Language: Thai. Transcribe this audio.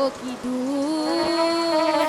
ও কি দূর